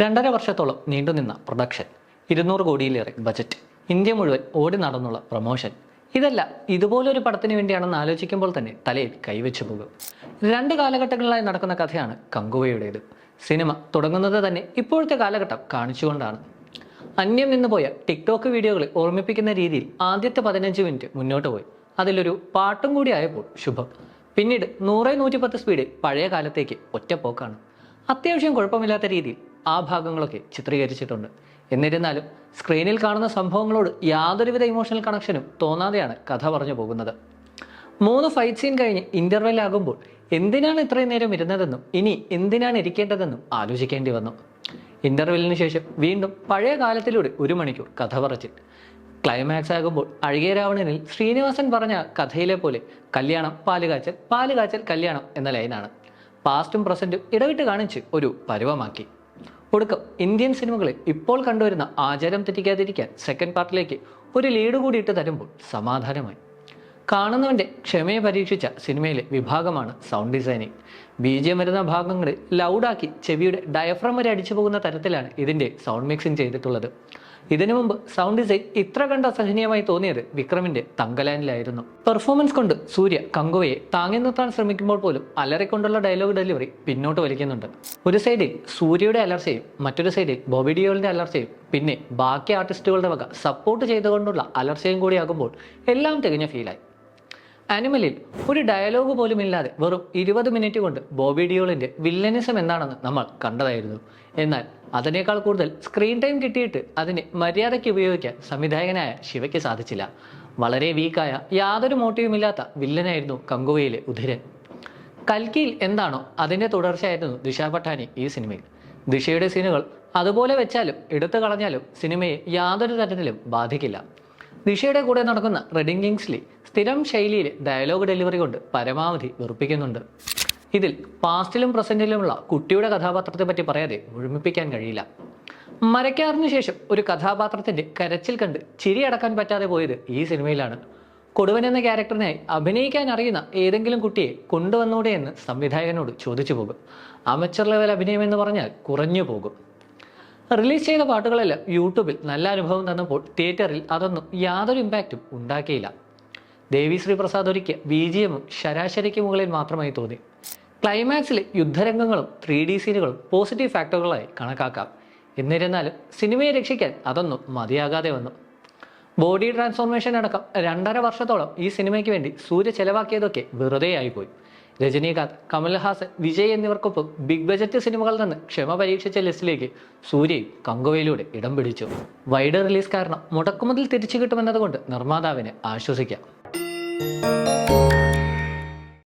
രണ്ടര വർഷത്തോളം നീണ്ടുനിന്ന പ്രൊഡക്ഷൻ ഇരുന്നൂറ് കോടിയിലേറെ ബജറ്റ് ഇന്ത്യ മുഴുവൻ ഓടി നടന്നുള്ള പ്രൊമോഷൻ. ഇതല്ല ഇതുപോലൊരു പടത്തിന് വേണ്ടിയാണെന്ന് ആലോചിക്കുമ്പോൾ തന്നെ തലയിൽ കൈവച്ചു പോകും. രണ്ട് കാലഘട്ടങ്ങളിലായി നടക്കുന്ന കഥയാണ് കങ്കുവയുടേത്. സിനിമ തുടങ്ങുന്നത് തന്നെ ഇപ്പോഴത്തെ കാലഘട്ടം കാണിച്ചുകൊണ്ടാണ്. അന്യം നിന്ന് പോയ ടിക്ടോക്ക് വീഡിയോകളെ ഓർമ്മിപ്പിക്കുന്ന രീതിയിൽ ആദ്യത്തെ പതിനഞ്ച് മിനിറ്റ് മുന്നോട്ട് പോയി. അതിലൊരു പാട്ടും കൂടി ആയപ്പോൾ ശുഭം. പിന്നീട് നൂറേ നൂറ്റിപ്പത്ത് സ്പീഡിൽ പഴയ കാലത്തേക്ക് ഒറ്റപ്പോക്കാണ്. അത്യാവശ്യം കുഴപ്പമില്ലാത്ത രീതിയിൽ ആ ഭാഗങ്ങളൊക്കെ ചിത്രീകരിച്ചിട്ടുണ്ട്. എന്നിരുന്നാലും സ്ക്രീനിൽ കാണുന്ന സംഭവങ്ങളോട് യാതൊരുവിധ ഇമോഷണൽ കണക്ഷനും തോന്നാതെയാണ് കഥ പറഞ്ഞു പോകുന്നത്. മൂന്ന് ഫൈറ്റ് സീൻ കഴിഞ്ഞ് ഇന്റർവെൽ ആകുമ്പോൾ എന്തിനാണ് ഇത്രയും നേരം ഇരുന്നതെന്നും ഇനി എന്തിനാണ് ഇരിക്കേണ്ടതെന്നും ആലോചിക്കേണ്ടി വന്നു. ഇന്റർവെല്ലിന് ശേഷം വീണ്ടും പഴയ കാലത്തിലൂടെ ഒരു മണിക്കൂർ കഥ പറച്ചിൽ. ക്ലൈമാക്സ് ആകുമ്പോൾ അഴകിയ രാവണനിൽ ശ്രീനിവാസൻ പറഞ്ഞ കഥയിലെ പോലെ കല്യാണം പാലുകാച്ചൽ പാലുകാച്ചൽ കല്യാണം എന്ന ലൈനാണ് പാസ്റ്റും പ്രസന്റും ഇടവിട്ട് കാണിച്ച് ഒരു പരുവമാക്കി. ഒടുക്കം ഇന്ത്യൻ സിനിമകളിൽ ഇപ്പോൾ കണ്ടുവരുന്ന ആചാരം തെറ്റിക്കാതിരിക്കാൻ സെക്കൻഡ് പാർട്ടിലേക്ക് ഒരു ലീഡ് കൂടി ഇട്ട് തരുമ്പോൾ സമാധാനമായി. കാണുന്നവന്റെ ക്ഷമയെ പരീക്ഷിച്ച സിനിമയിലെ വിഭാഗമാണ് sound designing B G M വരുന്ന ഭാഗങ്ങളിൽ ലൗഡാക്കി ചെവിയുടെ ഡയഫ്രം വരെ അടിച്ചു പോകുന്ന തരത്തിലാണ് ഇതിന്റെ സൗണ്ട് മിക്സിംഗ് ചെയ്തിട്ടുള്ളത്. ഇതിനു മുമ്പ് സൗണ്ട് ഡിസൈൻ ഇത്ര കണ്ട് അസഹനീയമായി തോന്നിയത് വിക്രമിന്റെ തങ്കലാനിലായിരുന്നു. പെർഫോമൻസ് കൊണ്ട് സൂര്യ കങ്കുവയെ താങ്ങി നിർത്താൻ ശ്രമിക്കുമ്പോൾ പോലും അലറിക്കൊണ്ടുള്ള ഡയലോഗ് ഡെലിവറി പിന്നോട്ട് വലിക്കുന്നുണ്ട്. ഒരു സൈഡിൽ സൂര്യയുടെ അലർച്ചയും മറ്റൊരു സൈഡിൽ ബോബി ഡിയോളിന്റെ അലർച്ചയും പിന്നെ ബാക്കി ആർട്ടിസ്റ്റുകളുടെ വക സപ്പോർട്ട് ചെയ്തുകൊണ്ടുള്ള അലർച്ചയും കൂടിയാകുമ്പോൾ എല്ലാം തികഞ്ഞ ഫീലായി ആനിമലിൽ ഒരു ഡയലോഗ് പോലും ഇല്ലാതെ വെറും ഇരുപത് മിനിറ്റ് കൊണ്ട് ബോബി ഡിയോളിന്റെ വില്ലനിസം എന്താണെന്ന് നമ്മൾ കണ്ടതായിരുന്നു. എന്നാൽ അതിനേക്കാൾ കൂടുതൽ സ്ക്രീൻ ടൈം കിട്ടിയിട്ട് അതിനെ മര്യാദയ്ക്ക് ഉപയോഗിക്കാൻ സംവിധായകനായ ശിവയ്ക്ക് സാധിച്ചില്ല. വളരെ വീക്കായ യാതൊരു മോട്ടീവുമില്ലാത്ത വില്ലനായിരുന്നു കങ്കുവയിലെ ഉധിരൻ. കൽക്കിയിൽ എന്താണോ അതിന്റെ തുടർച്ചയായിരുന്നു ദിശ പട്ടാനി ഈ സിനിമയിൽ. ദിശയുടെ സീനുകൾ അതുപോലെ വെച്ചാലും എടുത്തു കളഞ്ഞാലും സിനിമയെ യാതൊരു തരത്തിലും ബാധിക്കില്ല. ദിശയുടെ കൂടെ നടക്കുന്ന റെഡിംഗ് കിങ്സ്ലി സ്ഥിരം ശൈലിയിൽ ഡയലോഗ് ഡെലിവറി കൊണ്ട് പരമാവധി വെറുപ്പിക്കുന്നുണ്ട്. ഇതിൽ പാസ്റ്റിലും പ്രസന്റിലുമുള്ള കുട്ടിയുടെ കഥാപാത്രത്തെ പറ്റി പറയാതെ മുഴുമിപ്പിക്കാൻ കഴിയില്ല. മരക്കാറിന് ശേഷം ഒരു കഥാപാത്രത്തിന്റെ കരച്ചിൽ കണ്ട് ചിരി അടക്കാൻ പറ്റാതെ പോയത് ഈ സിനിമയിലാണ്. കൊടുവൻ എന്ന ക്യാരക്ടറിനായി അഭിനയിക്കാൻ അറിയുന്ന ഏതെങ്കിലും കുട്ടിയെ കൊണ്ടുവന്നൂടെ എന്ന് സംവിധായകനോട് ചോദിച്ചു പോകും. അമച്ചർ ലെവൽ അഭിനയം എന്ന് പറഞ്ഞാൽ കുറഞ്ഞു പോകും. റിലീസ് ചെയ്ത പാട്ടുകളെല്ലാം യൂട്യൂബിൽ നല്ല അനുഭവം തന്നപ്പോൾ തിയേറ്ററിൽ അതൊന്നും യാതൊരു ഇമ്പാക്റ്റും ഉണ്ടാക്കിയില്ല. ദേവി ശ്രീപ്രസാദ് പ്രസാദ് ഒരുക്കിയ ബി ജി എമ്മും ശരാശരിക്ക് മുകളിൽ മാത്രമായി തോന്നി. ക്ലൈമാക്സിലെ യുദ്ധരംഗങ്ങളും ത്രീ ഡി സീനുകളും പോസിറ്റീവ് ഫാക്ടറുകളായി കണക്കാക്കാം. എന്നിരുന്നാലും സിനിമയെ രക്ഷിക്കാൻ അതൊന്നും മതിയാകാതെ വന്നു. ബോഡി ട്രാൻസ്ഫോർമേഷൻ അടക്കം രണ്ടര വർഷത്തോളം ഈ സിനിമയ്ക്ക് വേണ്ടി സൂര്യ ചെലവാക്കിയതൊക്കെ വെറുതെയായിപ്പോയി. രജനീകാന്ത് കമൽഹാസൻ വിജയ് എന്നിവർക്കൊപ്പം ബിഗ് ബജറ്റ് സിനിമകളിൽ നിന്ന് ക്ഷമ പരീക്ഷിച്ച ലിസ്റ്റിലേക്ക് സൂര്യയും കങ്കുവയിലൂടെ ഇടം പിടിച്ചു. വൈഡ് റിലീസ് കാരണം മുടക്കുമുതൽ തിരിച്ചു കിട്ടുമെന്നതുകൊണ്ട് നിർമ്മാതാവിനെ ആശ്വസിക്കാം.